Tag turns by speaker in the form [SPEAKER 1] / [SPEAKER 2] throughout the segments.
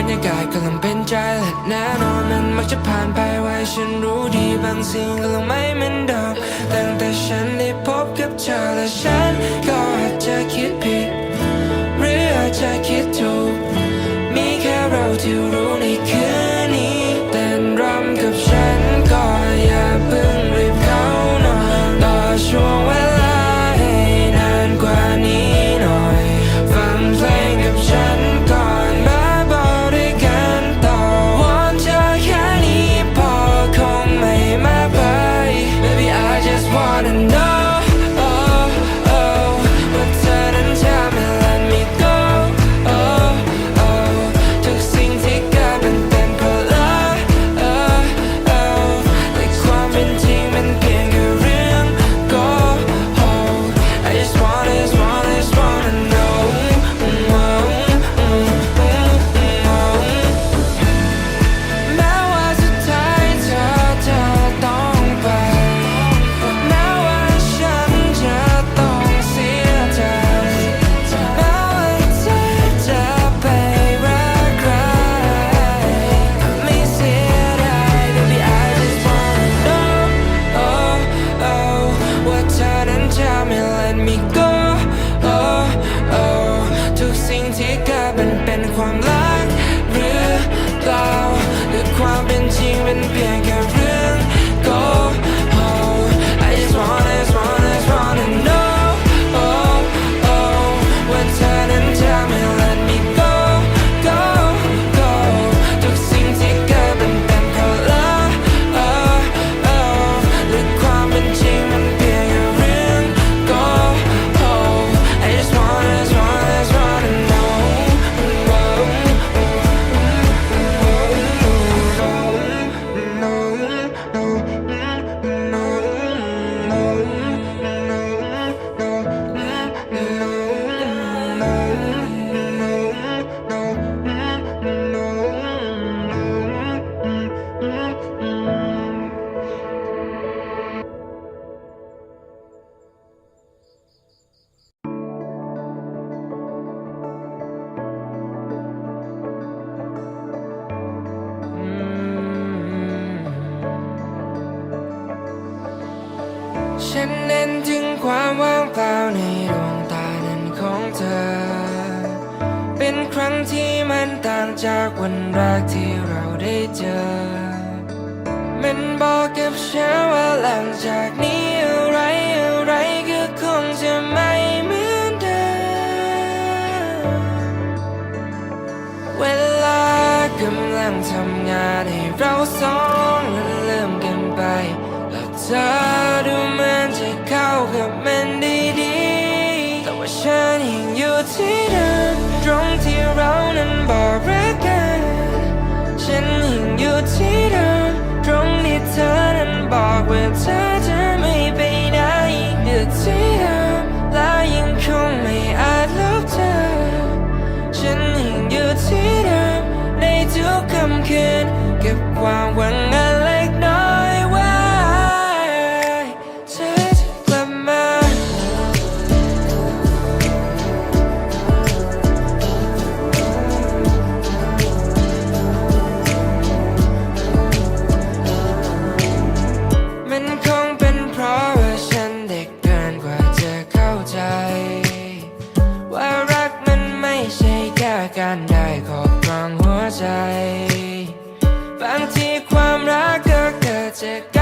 [SPEAKER 1] รรยากาศกำลังเป็นใจและแน่นอนมันมักจะผ่านไปไวฉันรู้ดีบางสิ่งกำลังไม่เหมือนเดิมตั้งแต่ฉันได้พบกับเธอและฉันก็อาจจะคิดผิดหรืออาจจะคิดถูกมีแค่เราที่รู้ในคืน ฉันเน้นถึงความว่างเปล่าในดวงตานั้นของเธอ เป็นครั้งที่มันต่างจากวันแรกที่เราได้เจอ มันบอกกับฉันว่าหลังจากนี้อะไรอะไรก็คงจะไม่เหมือนเดิม เวลากำลังทำงานให้เราสองนั้นเริ่มกันไปแล้วเธอ ที่เดิมตรงที่เรานั้นบอกรักกันฉันยังอยู่ที่เดิมตรงที่เธอนั้นบอกว่าเธอจะไม่ไปไหนอยู่ที่เดิมและยังคงไม่อาจลบเธอ ฉันยังอยู่ที่เดิมในทุกค่ำคืนเก็บความหวัง check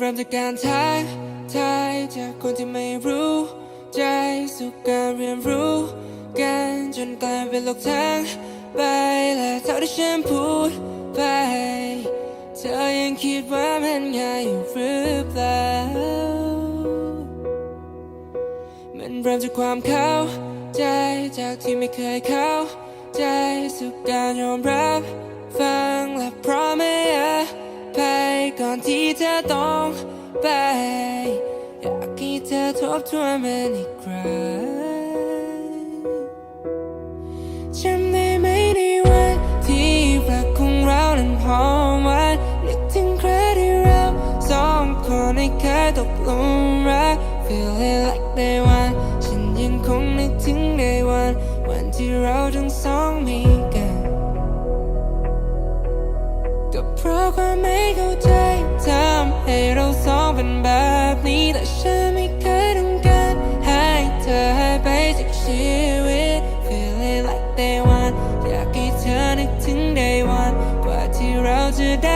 [SPEAKER 1] เริ่มจากการท้าทายจากคนที่ไม่รู้ใจสู่การเรียนรู้กันจนกลายเป็นโลกทั้งใบและเท่าที่ฉันพูด ไป เธอยังคิดว่ามันง่ายอยู่หรือเปล่า มันเริ่มจากความเข้าใจจากที่ไม่เคยเข้าใจสู่การยอมรับฟังและพร้อมไม่อภัยก่อนที่เธอต้องไปอยากให้เธอทบทวนมันอีกครั้ง ในแค่ตกลุมรัก Feel it like day one ฉันยังคงนึกถึง day one วันที่เราทั้งสองมีกัน ก็เพราะความไม่เข้าใจทำให้เราสองเป็นแบบนี้ แต่ฉันไม่เคยต้องการให้เธอหายไปจากชีวิต Feel it like day one อยากให้เธอนึกถึง day one กว่าที่เราจะได้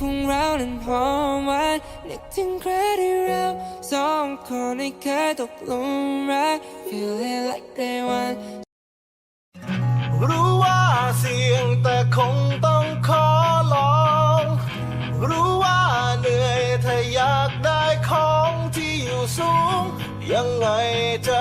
[SPEAKER 1] ของเรานั้นหอมหวานนึกถึงใครที่เราสองคนไม่เคยตกหลุมรัก feel it like day one
[SPEAKER 2] รู้ว่าเสี่ยงแต่คงต้องขอลอง รู้ว่าเหนื่อยถ้าอยากได้ของที่อยู่สูง ยังไงจะ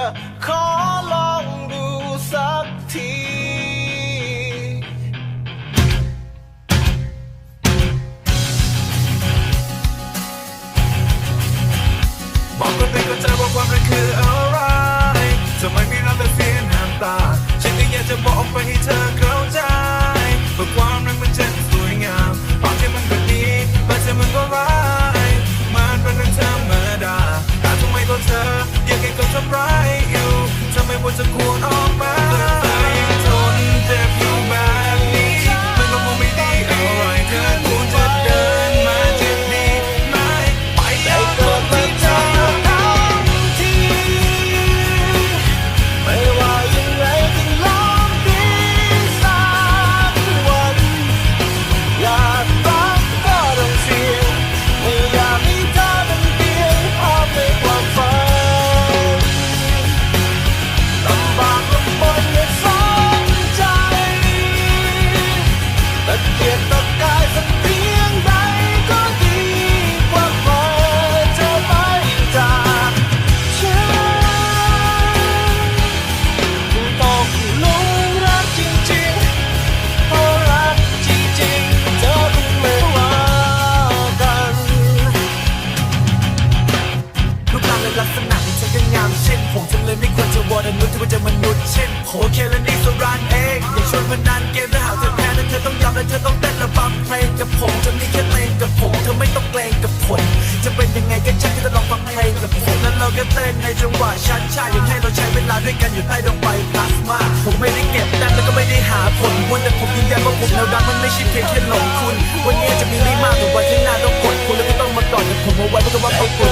[SPEAKER 2] เพลงกั
[SPEAKER 3] บผมจะมีแค่เพลงกับผมเธอไม่ต้องเกรงกับผลจะเป็นยังไงก็ช่างที่จะลองฟังเพลงกับผมแล้วเรา
[SPEAKER 2] ก็
[SPEAKER 3] เต้นใน
[SPEAKER 2] จังหวะชัดชาอย่างให้เราใช้เวลาด้วยกันอยู่ใต้ดวงไฟพลาสมาผมไม่ได้เก็
[SPEAKER 3] บแต้มแล้วก็ไม่ได้หาผลวันแต่ผมยืนยันว่าผมแล้วดังมันไม่ใช่เพียงแค่หลงคุณ วันนี้จะมีไม่มากแต่วันที่หน้าต้องกดคุณแล้วก็ต้องมากอดกับผมเอาไว้เพราะว่าเขากด